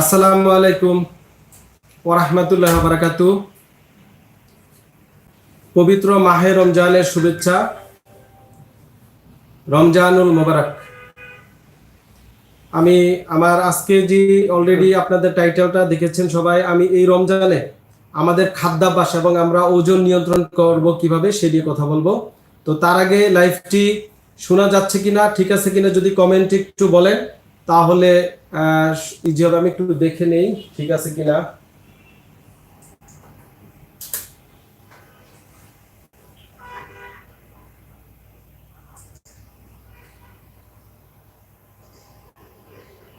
আসসালামু আলাইকুম ওরহমতুল্লাহ বারাকাতু পবিত্র মাহে রমজানের শুভেচ্ছা। রমজানুল মোবারক। আমি আমার আজকে যে অলরেডি আপনাদের টাইটেলটা দেখেছেন সবাই, আমি এই রমজানে আমাদের খাদ্যাভ্যাস এবং আমরা ওজন নিয়ন্ত্রণ করব কীভাবে সে নিয়ে কথা বলব। তো তার আগে লাইভটি শোনা যাচ্ছে কিনা, ঠিক আছে কিনা যদি কমেন্টে একটু বলেন। তাহলে ইজি হবে আমি একটু দেখে নেই, ঠিক আছে কিনা?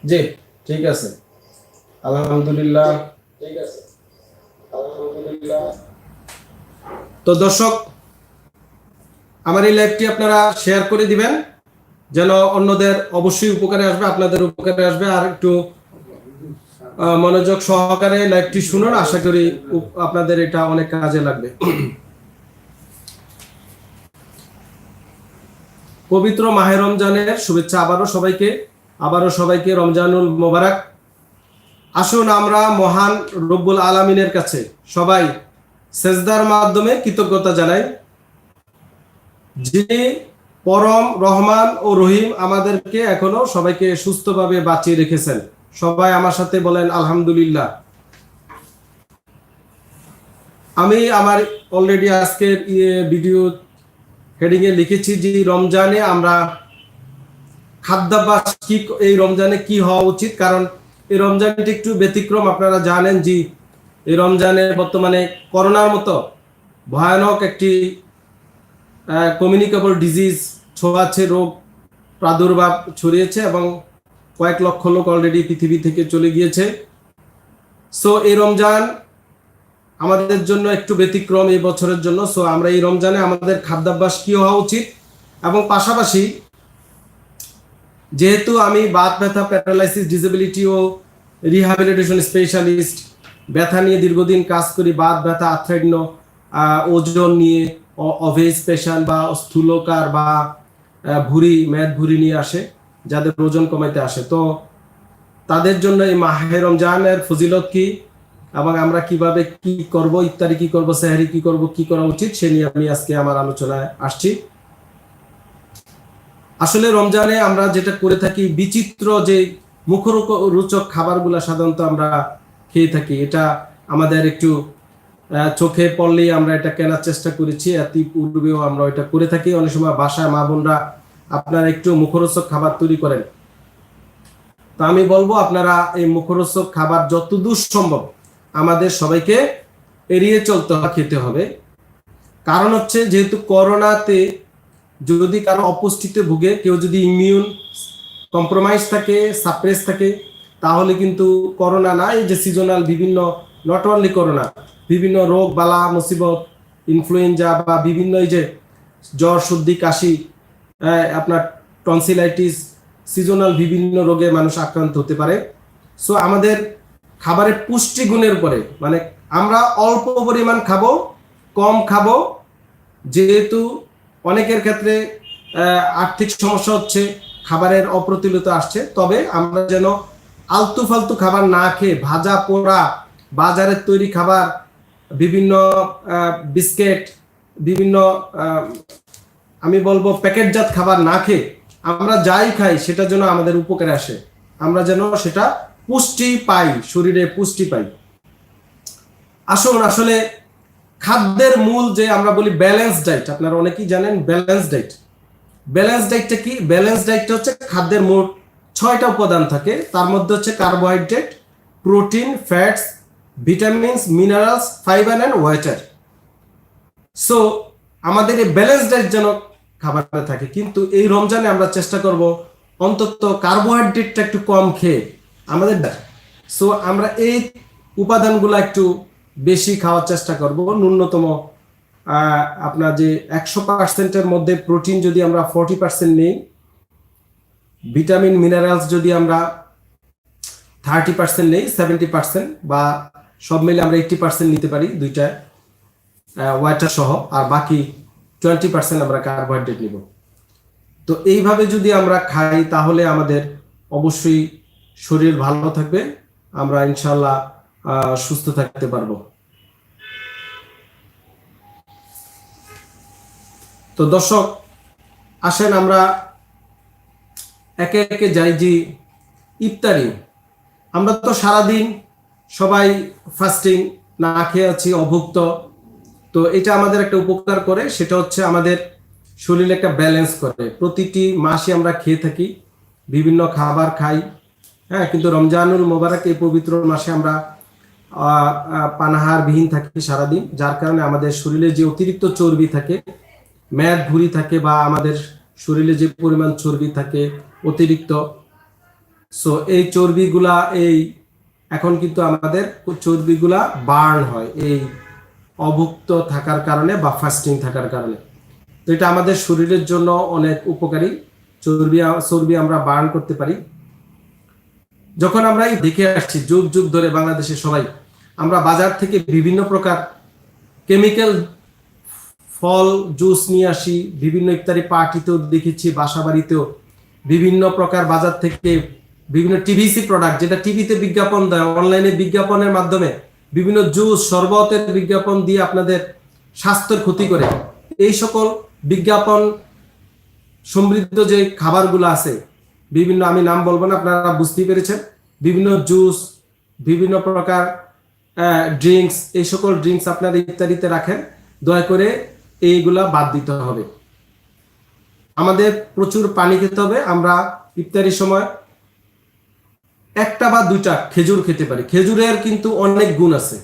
জি, ঠিক আছে। আলহামদুলিল্লাহ। ঠিক আছে। আলহামদুলিল্লাহ। তো দর্শক, আমার এই লাইভটি আপনারা শেয়ার করে দিবেন। যেন অন্যদের অবশ্যই উপকারে আসবে, আপনাদের উপকারে আসবে। আর একটু মনোযোগ সহকারে লাইভটি শুনুন, আশা করি আপনাদের এটা অনেক কাজে লাগবে। পবিত্র মাহে রমজানের শুভেচ্ছা আবারও সবাইকে আবারও সবাইকে রমজানুল মোবারক। আসুন আমরা মহান রব্বুল আলামিনের কাছে সবাই সেজদার মাধ্যমে কৃতজ্ঞতা জানাই। যিনি পরম, রহমান ও রহিম আমাদেরকে এখনও সবাইকে সুস্থভাবে বাঁচিয়ে রেখেছেন। সবাই আমার সাথে বলেন, আলহামদুলিল্লাহ। আমি আমার অলরেডি আজকের ইয়ে ভিডিও হেডিং এ লিখেছি যে, রমজানে আমরা খাদ্যাভ্যাস কি, এই রমজানে কি হওয়া উচিত? কারণ এই রমজানটি একটু ব্যতিক্রম, আপনারা জানেন যে, এই রমজানে বর্তমানে করোনার মতো ভয়ানক একটি কমিউনিকেবল ডিজিজ ছোঁয়াছে রোগ প্রাদুর্ভাব ছড়িয়েছে এবং কয়েক লক্ষ লোক অলরেডি পৃথিবী থেকে চলে গিয়েছে। সো এই রমজান আমাদের জন্য একটু ব্যতিক্রম এই বছরের জন্য। সো আমরা এই রমজানে আমাদের খাদ্যাভ্যাস কী হওয়া উচিত? এবং পাশাপাশি যেহেতু আমি বাত ব্যথা প্যারালাইসিস ডিসেবিলিটি ও রিহ্যাবিলিটেশন স্পেশালিস্ট ব্যথা নিয়ে দীর্ঘদিন কাজ করি, বাত ব্যথা আর্থ্রাইডন ওজন নিয়ে অভেজ পেশেন্ট বা স্থূলকার বা ভুরি ম্যাদ ভুঁড়ি নিয়ে আসে, যাদের ওজন কমাইতে আসে। তো তাদের জন্য এই মাহে রমজানের ফজিলত কি? এবং আমরা কীভাবে কি করব ইত্যাদি কি করব, সেহারি কি করব, কি করা উচিত, সে নিয়ে আমি আজকে আমার আলোচনায় আসছি। আসলে রমজানে আমরা যেটা করে থাকি, বিচিত্র যে মুখরোচক খাবারগুলো সাধারণত আমরা খেয়ে থাকি। এটা আমাদের একটু চোখে পড়লেই আমরা এটা কেনার চেষ্টা করেছি। এত পূর্বেও আমরা এটা করে থাকি। অনেক সময় বাসায় মা বোনরা আপনারা একটু মুখরোচক খাবার তৈরি করেন। তো আমি বলব, আপনারা এই মুখরোচক খাবার যতদূর সম্ভব আমাদের সবাইকে এড়িয়ে চলতে হবে, খেতে হবে। কারণ হচ্ছে, যেহেতু করোনাতে যদি কারও অপুষ্টিতে ভুগে, কেউ যদি ইমিউন কম্প্রোমাইজ থাকে সাপ্রেস থাকে, তাহলে কিন্তু করোনা না, এই যে সিজনাল বিভিন্ন নট অনলি করোনা বিভিন্ন রোগ, বালা, মুসিবত ইনফ্লুয়েঞ্জা বা বিভিন্ন এই যে জ্বর, সর্দি, কাশি আপনার টনসিলাইটিস সিজনাল বিভিন্ন রোগে মানুষ আক্রান্ত হতে পারে। সো আমাদের খাবারের পুষ্টি গুণের উপরে মানে আমরা অল্প পরিমাণ খাব, কম খাব, যেহেতু অনেকের ক্ষেত্রে আর্থিক সমস্যা হচ্ছে, খাবারের অপ্রতুলতা আসছে, তবে আমরা যেন আলতু ফালতু খাবার না খেয়ে ভাজা পোড়া বাজারের তৈরি খাবার, বিভিন্ন বিস্কিট, বিভিন্ন আমি বলব প্যাকেটজাত খাবার না খেয়ে আমরা যাই খাই সেটা যেন আমাদের উপকারে আসে। আমরা যেন সেটা পুষ্টি পাই, শরীরে পুষ্টি পাই। আসুন, আসলে খাদ্যের মূল যে আমরা বলি ব্যালেন্স ডাইট আপনারা অনেকেই জানেন ব্যালেন্স ডাইট ব্যালেন্স ডাইটটা কি? ব্যালেন্স ডাইটটা হচ্ছে খাদ্যের মোট ছয়টা উপাদান থাকে। তার মধ্যে হচ্ছে carbohydrate, protein, fats vitamins minerals fibre and water so আমাদের এই ব্যালেন্স ডাইট যেন খাবারে থাকে, কিন্তু এই রমজানে আমরা চেষ্টা করব অন্তত কার্বোহাইড্রেটটা একটু কম খেয়ে আমাদের সো আমরা এই উপাদানগুলো একটু বেশি খাওয়ার চেষ্টা করব। ন্যূনতম আপনার যে একশো পার্সেন্টের মধ্যে প্রোটিন যদি আমরা ফর্টি পার্সেন্ট নিই ভিটামিন মিনারেলস যদি আমরা থার্টি পার্সেন্ট নেই সেভেন্টি পার্সেন্ট বা সব মিলে আমরা এইটটি পার্সেন্ট নিতে পারি দুইটা ওয়াটার সহ, আর বাকি টোয়েন্টি পার্সেন্ট আমরা কার্বোহাইড্রেট নিব। তো এইভাবে যদি আমরা খাই, তাহলে আমাদের অবশ্যই শরীর ভালো থাকবে, আমরা ইনশাল্লাহ সুস্থ থাকতে পারব। তো দর্শক, আসেন আমরা একে একে যাই যে ইফতারি। আমরা তো সারাদিন সবাই ফাস্টিং না খেয়ে আছি, অভুক্ত। তো এটা আমাদের একটা উপকার করে, সেটা হচ্ছে আমাদের শরীরে একটা ব্যালেন্স করে। প্রতিটি মাসে আমরা খেয়ে থাকি, বিভিন্ন খাবার খাই হ্যাঁ কিন্তু রমজানুল মোবারক এই পবিত্র মাসে আমরা পানাহারবিহীন থাকি সারাদিন, যার কারণে আমাদের শরীরে যে অতিরিক্ত চর্বি থাকে, ম্যাদ ভুঁড়ি থাকে বা আমাদের শরীরে যে পরিমাণ চর্বি থাকে, অতিরিক্ত। সো এই চর্বিগুলা, এই এখন কিন্তু আমাদের চর্বিগুলা বার্ন হয়, এই অভুক্ত থাকার কারণে বা ফাস্টিং থাকার কারণে। তো এটা আমাদের শরীরের জন্য অনেক উপকারী, চর্বি চর্বি আমরা বার্ন করতে পারি। যখন আমরা এই দেখে আসছি, যুগ যুগ ধরে বাংলাদেশে সবাই, আমরা বাজার থেকে বিভিন্ন প্রকার কেমিক্যাল ফল, জুস নিয়ে আসি, বিভিন্ন ইফতারি পার্টিতেও দেখেছি বাসা বাড়িতেও বিভিন্ন প্রকার বাজার থেকে বিভিন্ন টিভিসি প্রোডাক্ট যেটা টিভিতে বিজ্ঞাপন দেয় অনলাইনে বিজ্ঞাপনের মাধ্যমে বিভিন্ন জুস শরবতের বিজ্ঞাপন দিয়ে আপনাদের স্বাস্থ্যের ক্ষতি করে। এই সকল বিজ্ঞাপন সমৃদ্ধ যে খাবারগুলো আছে, বিভিন্ন আমি নাম বলব না, আপনারা বুঝতেই পেরেছেন। বিভিন্ন জুস বিভিন্ন প্রকার ড্রিঙ্কস এই সকল ড্রিঙ্কস আপনারা ইত্যাদিতে রাখেন। দয়া করে এইগুলা বাদ দিতে হবে। আমাদের প্রচুর পানি খেতে হবে। আমরা ইফতারির সময় একটা বা দুইটা খেজুর খেতে পারি। খেজুরের কিন্তু অনেক গুণ আছে।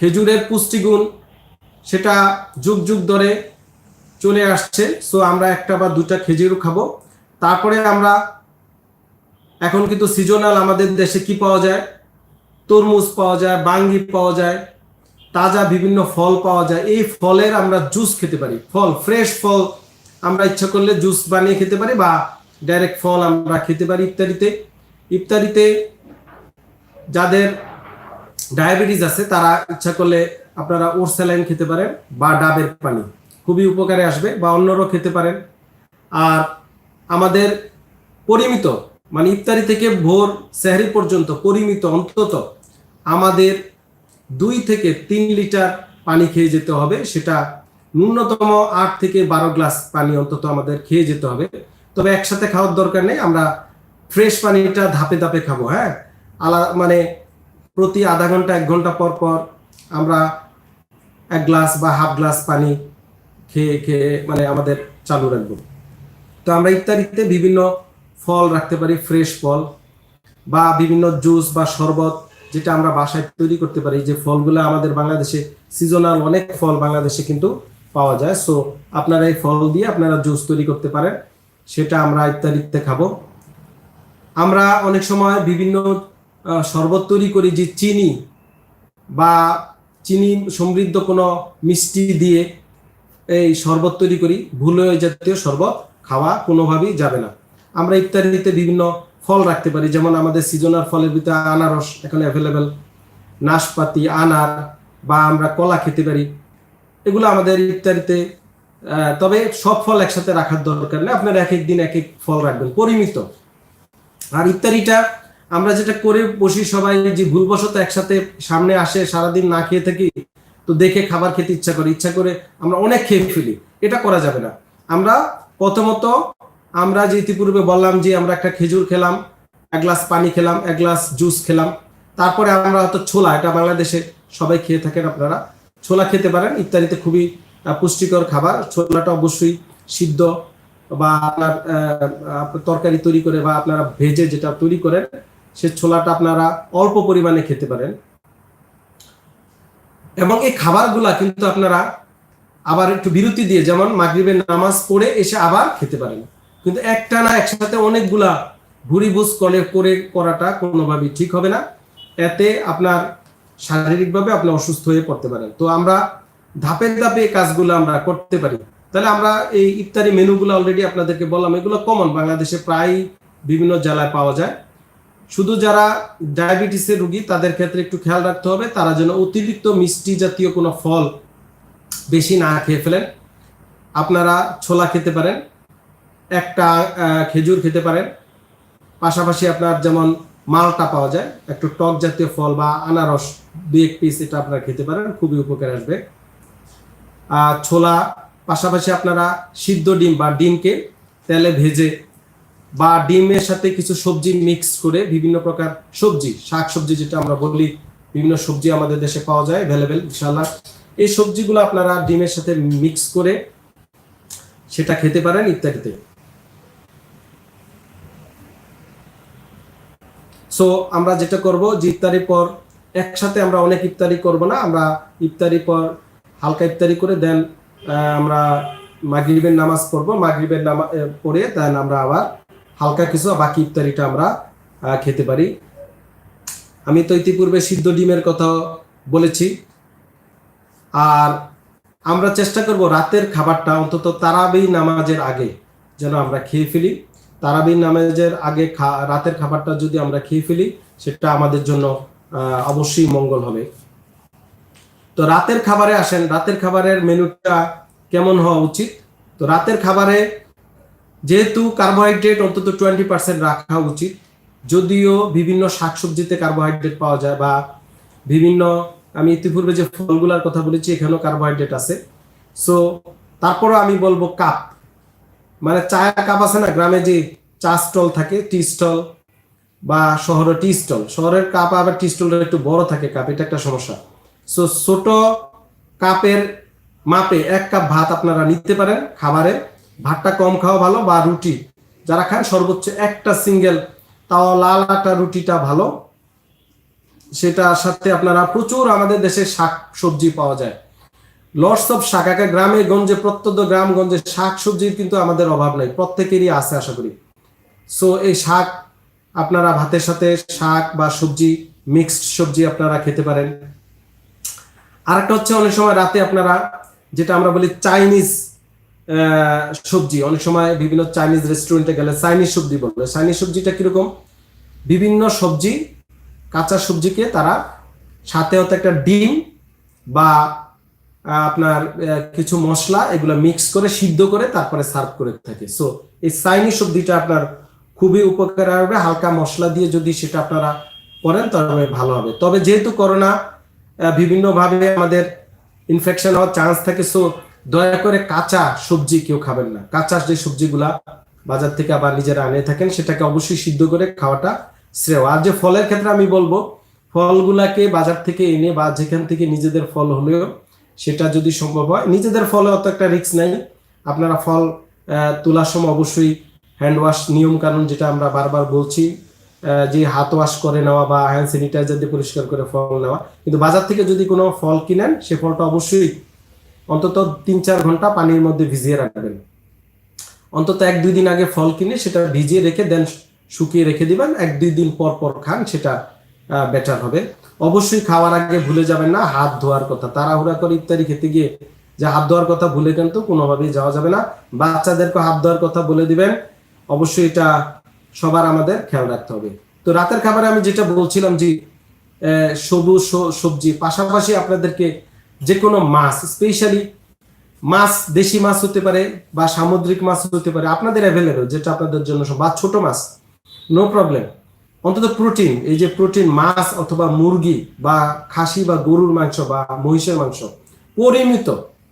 খেজুরের পুষ্টিগুণ সেটা যুগ যুগ ধরে চলে আসছে। সো আমরা একটা বা দুটা খেজুর খাব। তারপরে আমরা এখন কিন্তু সিজনাল আমাদের দেশে কি পাওয়া যায়? তরমুজ পাওয়া যায়, বাঙ্গি পাওয়া যায়, তাজা বিভিন্ন ফল পাওয়া যায়। এই ফলের আমরা জুস খেতে পারি। ফল ফ্রেশ ফল আমরা ইচ্ছা করলে জুস বানিয়ে খেতে পারি বা ডাইরেক্ট ফল আমরা খেতে পারি ইত্যাদিতে। ইফতারিতে যাদের ডায়াবেটিস আছে, তারা ইচ্ছা করলে আপনারা ওরস্যালাইন খেতে পারেন বা ডাবের পানি। খুবই উপকারে আসবে বা অন্যরাও খেতে পারেন। আর আমাদের পরিমিত মানে ইফতারি থেকে ভোর সেহরি পর্যন্ত পরিমিত অন্তত আমাদের দুই থেকে তিন লিটার পানি খেয়ে যেতে হবে। সেটা ন্যূনতম আট থেকে বারো গ্লাস পানি অন্তত আমাদের খেয়ে যেতে হবে। তবে একসাথে খাওয়ার দরকার নেই। আমরা ফ্রেশ পানিটা ধাপে ধাপে খাব হ্যাঁ? আলা মানে প্রতি আধা ঘণ্টা, এক ঘণ্টা পর পর আমরা এক গ্লাস বা হাফ গ্লাস পানি খেয়ে খেয়ে মানে আমাদের চালু রাখব। তো আমরা ইত্যাদিতে বিভিন্ন ফল রাখতে পারি, ফ্রেশ ফল বা বিভিন্ন জুস বা শরবত যেটা আমরা বাসায় তৈরি করতে পারি। যে ফলগুলো আমাদের বাংলাদেশে সিজনাল অনেক ফল বাংলাদেশে কিন্তু পাওয়া যায়। সো আপনারা এই ফল দিয়ে আপনারা জুস তৈরি করতে পারেন। সেটা আমরা ইত্যাদিতে খাব। আমরা অনেক সময় বিভিন্ন শরবত তৈরি করি যে চিনি বা চিনি সমৃদ্ধ কোনো মিষ্টি দিয়ে এই শরবত তৈরি করি। ভুলে জাতীয় শরবত খাওয়া কোনোভাবেই যাবে না। আমরা ইত্যাদিতে বিভিন্ন ফল রাখতে পারি, যেমন আমাদের সিজনাল ফলের ভিতরে আনারস এখানে অ্যাভেলেবেল নাশপাতি, আনার বা আমরা কলা খেতে পারি। এগুলো আমাদের ইত্যাদিতে তবে সব ফল একসাথে রাখার দরকার নেই। আপনারা এক এক দিন এক এক ফল রাখবেন, পরিমিত। আর ইত্যাদিটা আমরা যেটা করে বসি সবাই যে ভুলবশত একসাথে সামনে আসে, সারাদিন না খেয়ে থাকি, তো দেখে খাবার খেতে ইচ্ছা করে। ইচ্ছা করে আমরা অনেক খেয়ে ফেলি, এটা করা যাবে না। আমরা প্রথমত আমরা যে ইতিপূর্বে বললাম যে আমরা একটা খেজুর খেলাম, এক গ্লাস পানি খেলাম, এক গ্লাস জুস খেলাম, তারপরে আমরা হয়তো ছোলা, এটা বাংলাদেশে সবাই খেয়ে থাকেন আপনারা, ছোলা খেতে পারেন। ইত্যাদিতে খুবই পুষ্টিকর খাবার। ছোলাটা অবশ্যই সিদ্ধ বা আপনার তরকারি তৈরি করে বা আপনারা ভেজে যেটা তৈরি করেন, সে ছোলাটা আপনারা অল্প পরিমাণে খেতে পারেন। এবং এই খাবারগুলা কিন্তু আপনারা আবার একটু বিরতি দিয়ে যেমন মাগরিবের নামাজ পড়ে এসে আবার খেতে পারেন। কিন্তু একটা না একসাথে অনেকগুলা ভুরি বুঝ করে করে করাটা কোনোভাবেই ঠিক হবে না। এতে আপনার শারীরিকভাবে আপনি অসুস্থ হয়ে পড়তে পারেন। তো আমরা ধাপে ধাপে কাজগুলো আমরা করতে পারি। তাহলে আমরা এই ইফতারি মেনুগুলো অলরেডি আপনাদেরকে বললাম, এগুলো কমন বাংলাদেশে প্রায় বিভিন্ন জেলায় পাওয়া যায়। শুধু যারা ডায়াবেটিসের রুগী, তাদের ক্ষেত্রে একটু খেয়াল রাখতে হবে, তারা যেন অতিরিক্ত মিষ্টি জাতীয় কোনো ফল বেশি না খেয়ে ফেলেন। আপনারা ছোলা খেতে পারেন, একটা খেজুর খেতে পারেন। পাশাপাশি আপনার যেমন মালটা পাওয়া যায়, একটু টক জাতীয় ফল বা আনারস দুই এক পিস এটা আপনারা খেতে পারেন, খুবই উপকার আসবে। আর ছোলা পাশাপাশি আপনারা সিদ্ধ ডিম বা ডিমকে তেলে ভেজে বা ডিমের সাথে কিছু সবজি মিক্স করে বিভিন্ন প্রকার সবজি শাক সবজি যেটা আমরা বলি, বিভিন্ন সবজি আমাদের দেশে পাওয়া যায় অ্যাভেলেবেল ইনশাল্লাহ এই সবজিগুলো আপনারা ডিমের সাথে মিক্স করে সেটা খেতে পারেন ইত্যাদিতে। সো আমরা যেটা করব, যে ইফতারির পর একসাথে আমরা অনেক ইফতারি করব না, আমরা ইফতারি পর হালকা ইফতারি করে দেন আমরা মাগরিবের নামাজ পড়ব। মাগরিবের নামাজ পড়ে দেন আমরা আবার হালকা কিছু, বাকি ইফতারিটা আমরা খেতে পারি। আমি তো ইতিপূর্বে সিদ্ধ ডিমের কথা বলেছি। আর আমরা চেষ্টা করব রাতের খাবারটা, অন্তত তারাবি নামাজের আগে যেন আমরা খেয়ে ফেলি। তারাবি নামাজের আগে রাতের খাবারটা যদি আমরা খেয়ে ফেলি, সেটা আমাদের জন্য অবশ্যই মঙ্গল হবে। তো রাতের খাবারে আসেন, রাতের খাবারের মেনুটা কেমন হওয়া উচিত? তো রাতের খাবারে যেহেতু কার্বোহাইড্রেট অন্তত টোয়েন্টি পার্সেন্ট রাখা উচিত, যদিও বিভিন্ন শাকসবজিতে কার্বোহাইড্রেট পাওয়া যায় বা বিভিন্ন, আমি ইতিপূর্বে যে ফলগুলার কথা বলেছি, এখানেও কার্বোহাইড্রেট আছে। সো তারপরও আমি বলব কাপ মানে চায়ের কাপ আছে না, গ্রামে যে চা স্টল থাকে টি স্টল বা শহরে টি স্টল শহরের কাপ আবার টি স্টলটা একটু বড় থাকে কাপ এটা একটা সমস্যা। সো ছোট কাপের মাপে এক কাপ ভাত আপনারা নিতে পারেন খাবারে। ভাতটা কম খাওয়া ভালো বা রুটি। যারা খান সর্বোচ্চ একটা সিঙ্গেল, তাও লাল আটা রুটিটা ভালো। সেটার সাথে আপনারা প্রচুর আমাদের দেশে শাক সবজি পাওয়া যায়। লর্ডস অফ শাক, একা গ্রামে গঞ্জে, প্রত্যন্ত গ্রামগঞ্জে শাক সবজির কিন্তু আমাদের অভাব নাই, প্রত্যেকেরই আছে আশা করি। সো এই শাক আপনারা ভাতের সাথে শাক বা সবজি মিক্সড সবজি আপনারা খেতে পারেন। আরেকটা হচ্ছে অনেক সময় রাতে আপনারা যেটা আমরা বলি চাইনিজ সবজি। অনেক সময় বিভিন্ন চাইনিজ রেস্টুরেন্টে গেলে চাইনিজ সবজি বলবে চাইনিজ সবজিটা কীরকম? বিভিন্ন সবজি, কাঁচা সবজিকে তারা সাথে হয়তো একটা ডিম বা আপনার কিছু মশলা এগুলো মিক্স করে, সিদ্ধ করে তারপরে সার্ভ করে থাকে। সো এই চাইনিজ সবজিটা আপনার খুবই উপকার হবে হালকা মশলা দিয়ে যদি সেটা আপনারা করেন তবে ভালো হবে। তবে যেহেতু করোনা বিভিন্নভাবে আমাদের ইনফেকশন হওয়ার চান্স থাকে সো দয়া করে কাঁচা সবজি কেউ খাবেন না। কাঁচা যে সবজিগুলা বাজার থেকে আবার নিজেরা আনিয়ে থাকেন, সেটাকে অবশ্যই সিদ্ধ করে খাওয়াটা শ্রেয়। আর যে ফলের ক্ষেত্রে আমি বলব, ফলগুলাকে বাজার থেকে এনে বা যেখান থেকে নিজেদের ফল হলেও সেটা যদি সম্ভব হয়, নিজেদের ফলে অত একটা রিস্ক নাই। আপনারা ফল তোলার সময় অবশ্যই হ্যান্ড ওয়াশ নিয়ম কানুন যেটা আমরা বারবার বলছি যে হাত ওয়াশ করে নেওয়া বা হ্যান্ড স্যানিটাইজার দিয়ে পরিষ্কার করে ফল নেওয়া। কিন্তু বাজার থেকে যদি কোনো ফল কিনেন, সে ফলটা অবশ্যই অন্তত তিন চার ঘণ্টা পানির মধ্যে ভিজিয়ে রাখবেন। অন্তত এক দুই দিন আগে ফল কিনে সেটা ভিজিয়ে রেখে দেন, শুকিয়ে রেখে দিবেন। এক দুই দিন পর পর খান, সেটা বেটার হবে। অবশ্যই খাওয়ার আগে ভুলে যাবেন না, হাত ধোয়ার কথা। তাড়াহুড়া করে ইত্যাদি খেতে গিয়ে যে হাত ধোয়ার কথা ভুলে কিন্তু কোনোভাবেই যাওয়া যাবে না। বাচ্চাদেরকে হাত ধোয়ার কথা বলে দিবেন। অবশ্যই এটা সবার আমাদের খেয়াল রাখতে হবে। তো রাতের খাবারে আমি যেটা বলছিলাম যে সবুজ সবজি, পাশাপাশি আপনাদেরকে যে কোনো মাছ স্পেশালি মাছ, দেশি মাছ হতে পারে বা সামুদ্রিক মাছ হতে পারে, আপনাদের অ্যাভেলেবেল যেটা আপনাদের জন্য বা ছোট মাছ নো প্রবলেম অন্তত প্রোটিন এই যে প্রোটিন মাছ অথবা মুরগি বা খাসি বা গরুর মাংস বা মহিষের মাংস, পরিমিত,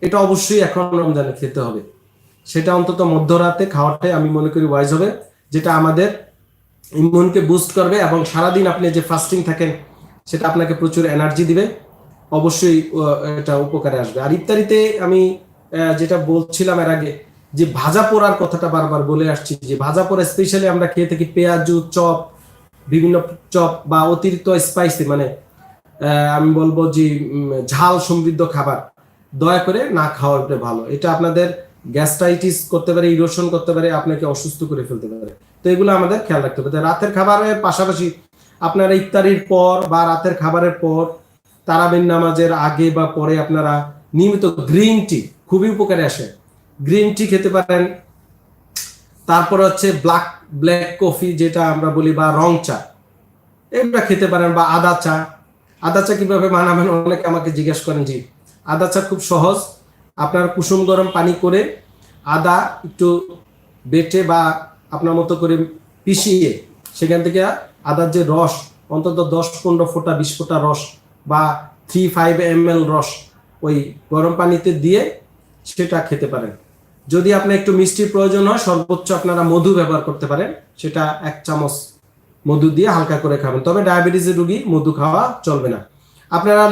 এটা অবশ্যই এখন রমজানে খেতে হবে। সেটা অন্তত মধ্যরাতে খাওয়াটাই আমি মনে করি ওয়াইজ হবে। যেটা আমাদের ইমিউনকে বুস্ট করবে এবং সারাদিন আপনি যে ফাস্টিং থাকেন, সেটা আপনাকে প্রচুর এনার্জি দিবে। অবশ্যই এটা উপকারে আসবে। আর ইত্যাদিতে আমি যেটা বলছিলাম এর আগে, যে ভাজা পোড়ার কথাটা বারবার বলে আসছি, যে ভাজা পোড়া স্পেশালি আমরা খেয়ে থাকি পেঁয়াজু, চপ, বিভিন্ন চপ বা অতিরিক্ত স্পাইসি মানে আমি বলব যে ঝাল সমৃদ্ধ খাবার। দয়া করে না খাওয়াটা ভালো। এটা আপনাদের গ্যাস্ট্রাইটিস করতে পারে, ইরোশন করতে পারে, আপনাকে অসুস্থ করে ফেলতে পারে। তো এগুলো আমাদের খেয়াল রাখতে হবে। রাতের খাবারের পাশাপাশি আপনারা ইফতারির পর বা রাতের খাবারের পর তারাবিন নামাজের আগে বা পরে আপনারা নিয়মিত গ্রিন টি খুবই উপকারে আসে। গ্রিন টি খেতে পারেন। তারপর হচ্ছে ব্ল্যাক ব্ল্যাক কফি যেটা আমরা বলি বা রং চা। এগুলা খেতে পারেন বা আদা চা। আদা চা কীভাবে বানাবেন অনেকে আমাকে জিজ্ঞেস করেন জি আদা চা খুব সহজ। আপনার কুসুম গরম পানি করে আদা একটু বেটে বা আপনার মতো করে পিষিয়ে সেখান থেকে আদার যে রস, অন্তত দশ পনেরো ফোঁটা, বিশ ফোঁটা রস বা থ্রি ফাইভ এম রস ওই গরম পানিতে দিয়ে সেটা খেতে পারেন। যদি আপনার একটু মিষ্টির প্রয়োজন হয়, সর্বোচ্চ আপনারা মধু ব্যবহার করতে পারেন। সেটা এক চামচ মধু দিয়ে হালকা করে খাবেন। তবে ডায়াবেটিসের রুগী মধু খাওয়া চলবে না। আপনারা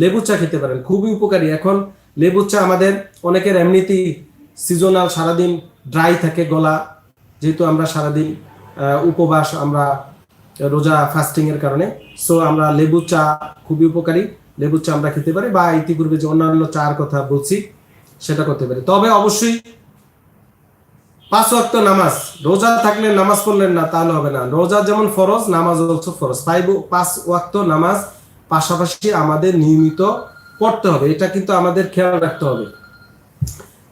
লেবু চা খেতে পারেন, খুবই উপকারী। এখন লেবু চা আমাদের অনেকের এমনিতেই সিজনাল সারাদিন ড্রাই থাকে গলা। যেহেতু আমরা সারাদিন উপবাস, আমরা রোজা ফাস্টিং এর কারণে। সো আমরা লেবু চা খুবই উপকারী। লেবু চা আমরা খেতে পারি বা ইতিপূর্বে যে অন্যান্য চার কথা বলছি, সেটা করতে পারি। তবে অবশ্যই পাঁচ ওয়াক্ত নামাজ, রোজা থাকলে নামাজ পড়লেন না, তাহলে হবে না। রোজা যেমন ফরজ, নামাজ অলসো ফরজ। ফাইভ পাঁচ ওয়াক্ত নামাজ পাশাপাশি আমাদের নিয়মিত পড়তে হবে, এটা কিন্তু আমাদের খেয়াল রাখতে হবে।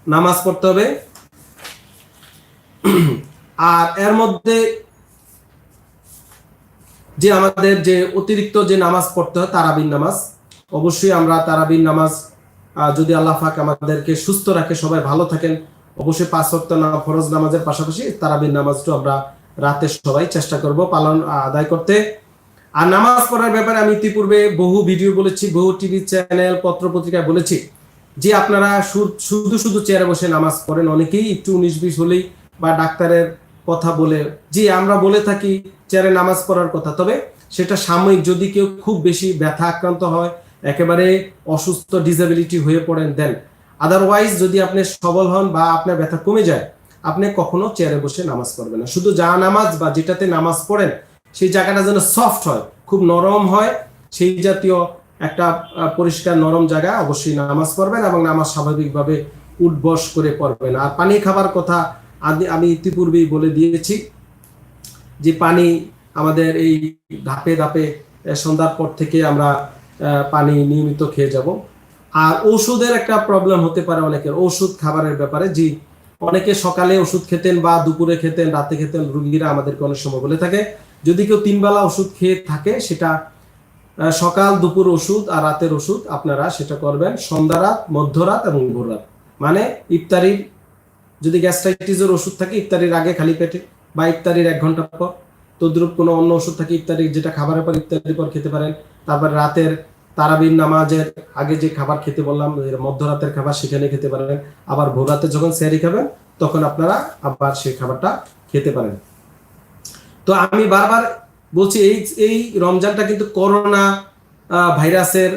নামাজ পড়তে হবে। আর এর মধ্যে যে আমাদের যে অতিরিক্ত যে নামাজ পড়তে হয় তারাবিন নামাজ, অবশ্যই আমরা তারাবিন নামাজ যদি আল্লাহ পাক আমাদেরকে সুস্থ রাখে, সবাই ভালো থাকেন, অবশ্যই পাঁচ না ফরজ নামাজের পাশাপাশি তারাবিন নামাজটা আমরা রাতে সবাই চেষ্টা করব পালন আদায় করতে। আর নামাজ পড়ার ব্যাপারে আমি ইতিপূর্বে বহু ভিডিও বলেছি, বহু টিভি চ্যানেল পত্র পত্রিকায় বলেছি যে আপনারা শুধু শুধু চেয়ারে বসে নামাজ পড়েন। অনেকেই একটু উনিশ বিশ হলেই বা ডাক্তারের কথা বলে জি আমরা বলে থাকি চেয়ারে নামাজ পড়ার কথা, তবে সেটা সাময়িক। যদি কেউ খুব বেশি ব্যথা আক্রান্ত হয়, একেবারে অসুস্থ ডিসেবিলিটি হয়ে পড়েন, দেন আদারওয়াইজ যদি আপনি সবল হন বা আপনার ব্যথা কমে যায়, আপনি কখনো চেয়ারে বসে নামাজ পড়বেন না। শুধু যা নামাজ বা যেটাতে নামাজ পড়েন সেই জায়গাটা যেন সফট হয়, খুব নরম হয়, সেই জাতীয় একটা পরিষ্কার নরম জায়গা অবশ্যই নামাজ পড়বেন এবং নামাজ স্বাভাবিকভাবে উঠবস করে পড়বেন। আর পানি খাবার কথা আমি ইতিপূর্বেই বলে দিয়েছি যে পানি আমাদের এই ধাপে ধাপে সন্ধ্যার পর থেকে আমরা পানি নিয়মিত খেয়ে যাব। আর ওষুধের একটা প্রবলেম হতে পারে অনেকের ওষুধ খাবারের ব্যাপারে। জি, অনেকে সকালে ওষুধ খেতেন বা দুপুরে খেতেন, রাতে খেতেন, রুগীরা আমাদেরকে অনেক সময় বলে থাকে। যদি কেউ তিন বেলা ওষুধ খেয়ে থাকে, সেটা সকাল, দুপুর ওষুধ আর রাতের ওষুধ, আপনারা সেটা করবেন। সন্ধ্যা রাত মধ্যরাত এবং ভোর রাত মানে ইফতারির, যদি গ্যাস্ট্রাইটিসের ওষুধ থাকে, ইফতারির আগে খালি পেটে বা ইফতারির এক ঘণ্টা পর। তদ্রুপ কোনো অন্য ওষুধ থাকে ইফতারি যেটা খাবারের পর, ইফতারির পর খেতে পারেন। তারপর রাতের তারাবির নামাজের আগে যে খাবার খেতে বললাম মধ্যরাতের খাবার সেখানে খেতে পারেন। আবার ভোর রাতে যখন স্যারি খাবেন, তখন আপনারা আবার সেই খাবারটা খেতে পারেন। তো আমি বারবার বলছি, এই এই রমজানটা কিন্তু করোনা ভাইরাসের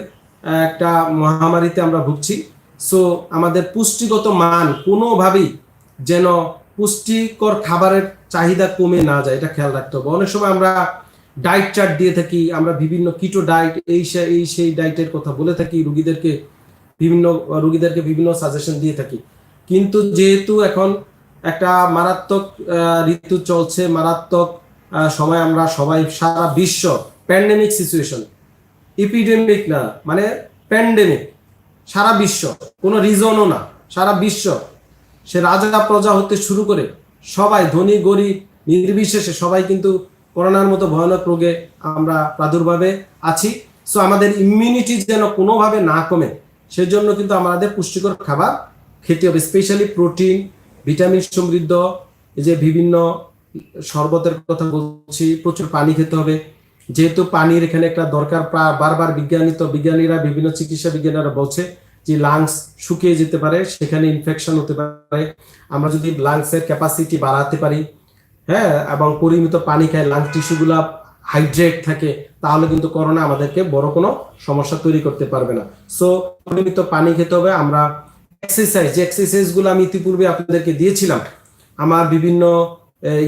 একটা মহামারীতে আমরা ভুগছি। সো আমাদের পুষ্টিগত মান কোনোভাবেই যেন পুষ্টিকর খাবারের চাহিদা কমে না যায়, এটা খেয়াল রাখতে হবে। অনেক সময় আমরা ডায়েট চার্ট দিয়ে থাকি, আমরা বিভিন্ন কিটো ডায়েট, এই এই সেই ডায়েটের কথা বলে থাকি, রুগীদেরকে বিভিন্ন রুগীদেরকে বিভিন্ন সাজেশন দিয়ে থাকি। কিন্তু যেহেতু এখন একটা মারাত্মক ঋতু চলছে, মারাত্মক সময় আমরা সবাই সারা বিশ্ব প্যান্ডেমিক সিচুয়েশন ইপিডেমিক না মানে প্যান্ডেমিক সারা বিশ্ব, কোনো রিজনও না, সারা বিশ্ব। সে রাজা প্রজা হতে শুরু করে সবাই, ধনী, গরিব, নির্বিশেষে সবাই কিন্তু করোনার মতো ভয়ানক রোগে আমরা প্রাদুর্ভাবে আছি। সো আমাদের ইমিউনিটি যেন কোনোভাবে না কমে, সেজন্য কিন্তু আমাদের পুষ্টিকর খাবার, খেতে হবে। স্পেশালি প্রোটিন ভিটামিন সমৃদ্ধ, এই যে বিভিন্ন শরবতের কথা বলছি, প্রচুর পানি খেতে হবে। যেহেতু পানির এখানে একটা দরকার বারবার বিজ্ঞানী তো বিজ্ঞানীরা, বিভিন্ন চিকিৎসা বিজ্ঞানীরা বলছে যে লাংস শুকিয়ে যেতে পারে, সেখানে ইনফেকশন হতে পারে। আমরা যদি লাংসের ক্যাপাসিটি বাড়াতে পারি হ্যাঁ এবং পরিমিত পানি খাই লাংস টিস্যুগুলা হাইড্রেট থাকে, তাহলে কিন্তু করোনা আমাদেরকে বড় কোনো সমস্যা তৈরি করতে পারবে না। সো পরিমিত পানি খেতে হবে। আমরা এক্সারসাইজ যে এক্সারসাইজগুলো আমি ইতিপূর্বে আপনাদেরকে দিয়েছিলাম, আমার বিভিন্ন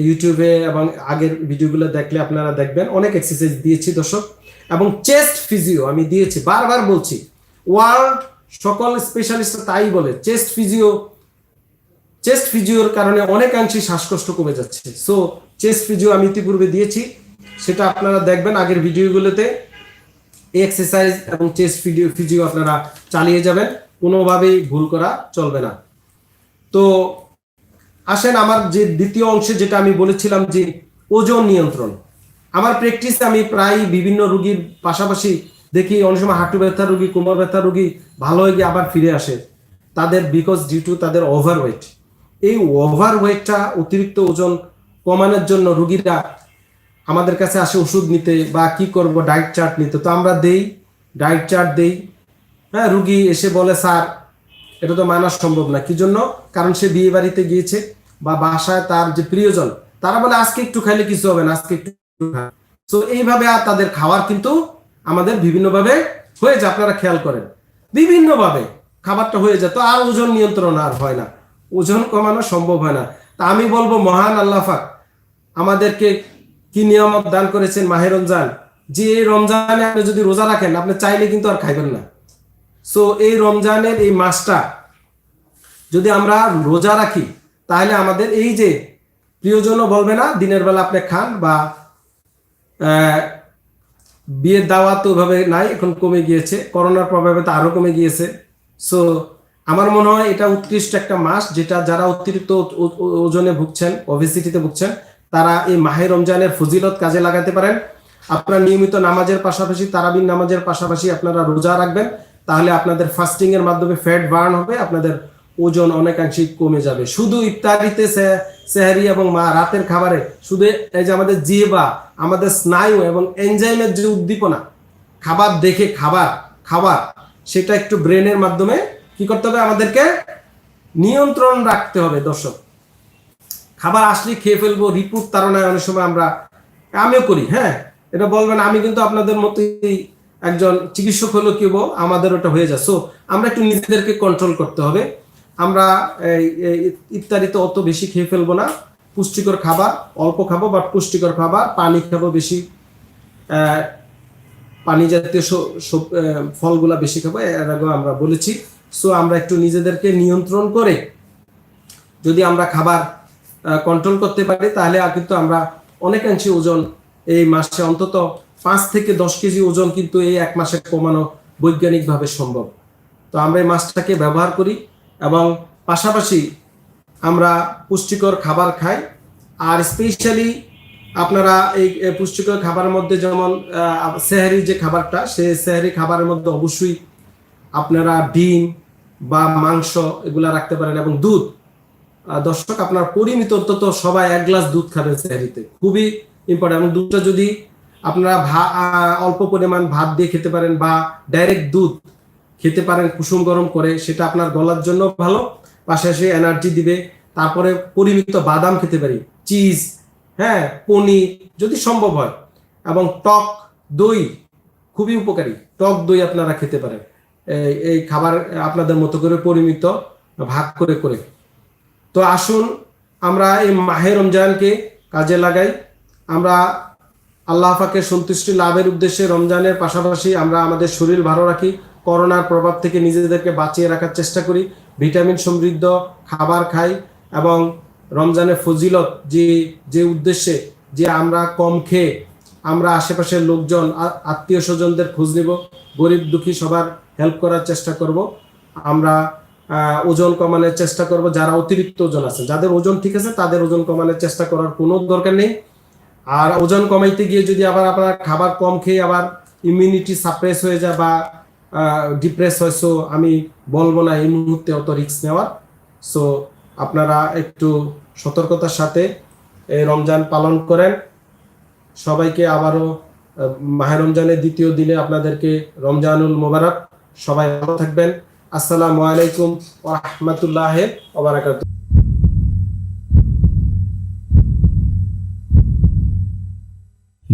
ইউটিউবে এবং আগের ভিডিওগুলো দেখলে আপনারা দেখবেন। অনেক এক্সারসাইজ দিয়েছি দর্শক। এবং চেস্ট ফিজিও আমি দিয়েছি, বারবার বলছি। ওয়ার্ল্ড সকল স্পেশালিস্ট তাই বলে চেস্ট ফিজিও চেস্ট ফিজিওর কারণে অনেকাংশে শ্বাসকষ্ট কমে যাচ্ছে। সো চেস্ট ফিজিও আমি ইতিপূর্বে দিয়েছি। সেটা আপনারা দেখবেন আগের ভিডিওগুলোতে। এক্সারসাইজ এবং চেস্ট ফিজিও ফিজিও আপনারা চালিয়ে যাবেন। কোনোভাবেই ভুল করা চলবে না। তো আসেন আমার যে দ্বিতীয় অংশে যেটা আমি বলেছিলাম যে ওজন নিয়ন্ত্রণ। আমার প্র্যাকটিসে আমি প্রায় বিভিন্ন রুগীর পাশাপাশি দেখি, অনেক সময় হাঁটু ব্যথা রুগী, কোমর ব্যথা রুগী ভালো হয়ে গিয়ে আবার ফিরে আসে। তাদের বিকজ ডিউ টু তাদের ওভারওয়েট এই ওভারওয়েটটা অতিরিক্ত ওজন কমানোর জন্য রুগীরা আমাদের কাছে আসে ওষুধ নিতে বা কি করব ডায়েট চার্ট নিতে। তো আমরা দেই ডায়েট চার্ট দেই। হ্যাঁ রুগী এসে বলে, স্যার এটা তো মানা সম্ভব না। কি জন্য কারণ সে বিয়ে বাড়িতে গিয়েছে বা বাসায় তার যে প্রিয়জন, তারা বলে, আজকে একটু খাইলে কিছু হবে না, আজকে একটু তো এইভাবে আর তাদের খাবার কিন্তু আমাদের বিভিন্নভাবে হয়ে যায়, আপনারা খেয়াল করেন। বিভিন্নভাবে খাবারটা হয়ে যায়, তো আর ওজন নিয়ন্ত্রণ আর হয় না। ওজন কমানো সম্ভব হয় না। তা আমি বলব, মহান আল্লাহ পাক আমাদেরকে কি নিয়ামত দান করেছেন মাহে রমজান? যে এই রমজানে আপনি যদি রোজা রাখেন, আপনি চাইলে কিন্তু আর খাইবেন না। সো এই রমজানের এই মাসটা যদি আমরা রোজা রাখি, তাহলে আমাদের এই যে প্রিয়জনও বলবে না, দিনের বেলা আপনি খান বা বিয়ের দাওয়াত ওইভাবে নাই, এখন কমে গিয়েছে, করোনার প্রভাবে তো আরও কমে গিয়েছে। সো আমার মনে হয় এটা উৎকৃষ্ট একটা মাস, যেটা যারা অতিরিক্ত ওজনে ভুগছেন ওবেসিটিতে ভুগছেন, তারা এই মাহে রমজানের ফজিলত কাজে লাগাতে পারেন। আপনারা নিয়মিত নামাজের পাশাপাশি তারাবিন নামাজের পাশাপাশি আপনারা রোজা রাখবেন। তাহলে আপনাদের ফাস্টিং এর মাধ্যমে ফ্যাট বার্ন হবে, আপনাদের ওজন অনেকাংশেই কমে যাবে। শুধু ইফতারিতে সেহারি এবং মা রাতের খাবারে, শুধু এই যে আমাদের জিহ্বা, আমাদের স্নায়ু এবং এনজাইমের যে উদ্দীপনা, খাবার দেখে খাবার খাবার সেটা একটু ব্রেনের মাধ্যমে কি করতে হবে? আমাদেরকে নিয়ন্ত্রণ রাখতে হবে দর্শক। খাবার আসলে খেয়ে ফেলব রিপুট তারণায় অনেক সময় আমরা, আমিও করি হ্যাঁ? এটা বলবেন, আমি কিন্তু আপনাদের মতোই একজন চিকিৎসক হলো কি বল, আমাদের ওটা হয়ে যায়। সো আমরা একটু নিজেদেরকে কন্ট্রোল করতে হবে। আমরা এই ইফতারিতে অত বেশি খেয়ে ফেলব না। পুষ্টিকর খাবার অল্প খাব বাট পুষ্টিকর খাবার পানি খাব বেশি। পানি জাতীয় ফলগুলা বেশি খাব এর আগেও আমরা বলেছি। সো আমরা একটু নিজেদেরকে নিয়ন্ত্রণ করে যদি আমরা খাবার কন্ট্রোল করতে পারি তাহলে আর কিন্তু আমরা অনেকাংশে ওজন এই মাসে অন্তত পাঁচ থেকে দশ কেজি ওজন কিন্তু এই এক মাসে কমানো বৈজ্ঞানিকভাবে সম্ভব। তো আমরা এই মাছটাকে ব্যবহার করি এবং পাশাপাশি আমরা পুষ্টিকর খাবার খাই। আর স্পেশালি আপনারা এই পুষ্টিকর খাবারের মধ্যে যেমন সেহারি যে খাবারটা, সে সেহারি খাবারের মধ্যে অবশ্যই আপনারা ডিম বা মাংস এগুলা রাখতে পারেন এবং দুধ। দর্শক, আপনার পরিমিত অন্তত সবাই এক গ্লাস দুধ খাবেন সেহারিতে। খুবই ইম্পর্টেন্ট এবং দুধটা যদি আপনারা অল্প পরিমাণ ভাত দিয়ে খেতে পারেন বা ডাইরেক্ট দুধ খেতে পারেন, কুসুম গরম করে, সেটা আপনার গলার জন্য ভালো, পাশাপাশি এনার্জি দিবে। তারপরে পরিমিত বাদাম খেতে পারি চিজ হ্যাঁ পনির, যদি সম্ভব হয়। এবং টক দই খুবই উপকারী, টক দই আপনারা খেতে পারেন। এই- এই খাবার আপনাদের মতো করে পরিমিত ভাগ করে করে। তো আসুন, আমরা এই মাহে রমজানকে কাজে লাগাই। আমরা আল্লাহ পাকের সন্তুষ্টি লাভের উদ্দেশ্যে রমজানের পাশাপাশি আমরা আমাদের শরীর ভালো রাখি, করোনার প্রভাব থেকে নিজেদেরকে বাঁচিয়ে রাখার চেষ্টা করি, ভিটামিন সমৃদ্ধ খাবার খাই এবং রমজানের ফজিলত যে যে উদ্দেশ্যে যে আমরা কম খেয়ে আমরা আশেপাশের লোকজন আত্মীয় স্বজনদের খোঁজ নিব, গরিব দুঃখী সবার হেল্প করার চেষ্টা করব, আমরা ওজন কমানোর চেষ্টা করব, যারা অতিরিক্ত ওজন আছে, যাদের ওজন ঠিক আছে তাদের ওজন কমানোর চেষ্টা করার কোনো দরকার নেই। আর ওজন কমাইতে গিয়ে যদি আবার আপনার খাবার কম খেয়ে আবার ইমিউনিটি সাপ্রেস হয়ে যায় বা ডিপ্রেস হয় সো আমি বলব না এই মুহূর্তে অত রিস্ক নেওয়ার। সো আপনারা একটু সতর্কতার সাথে এই রমজান পালন করেন। সবাইকে আবারও মাহে রমজানের দ্বিতীয় দিনে আপনাদেরকে রমজানুল মোবারক। সবাই ভালো থাকবেন। আসসালামু আলাইকুম রাহমাতুল্লাহি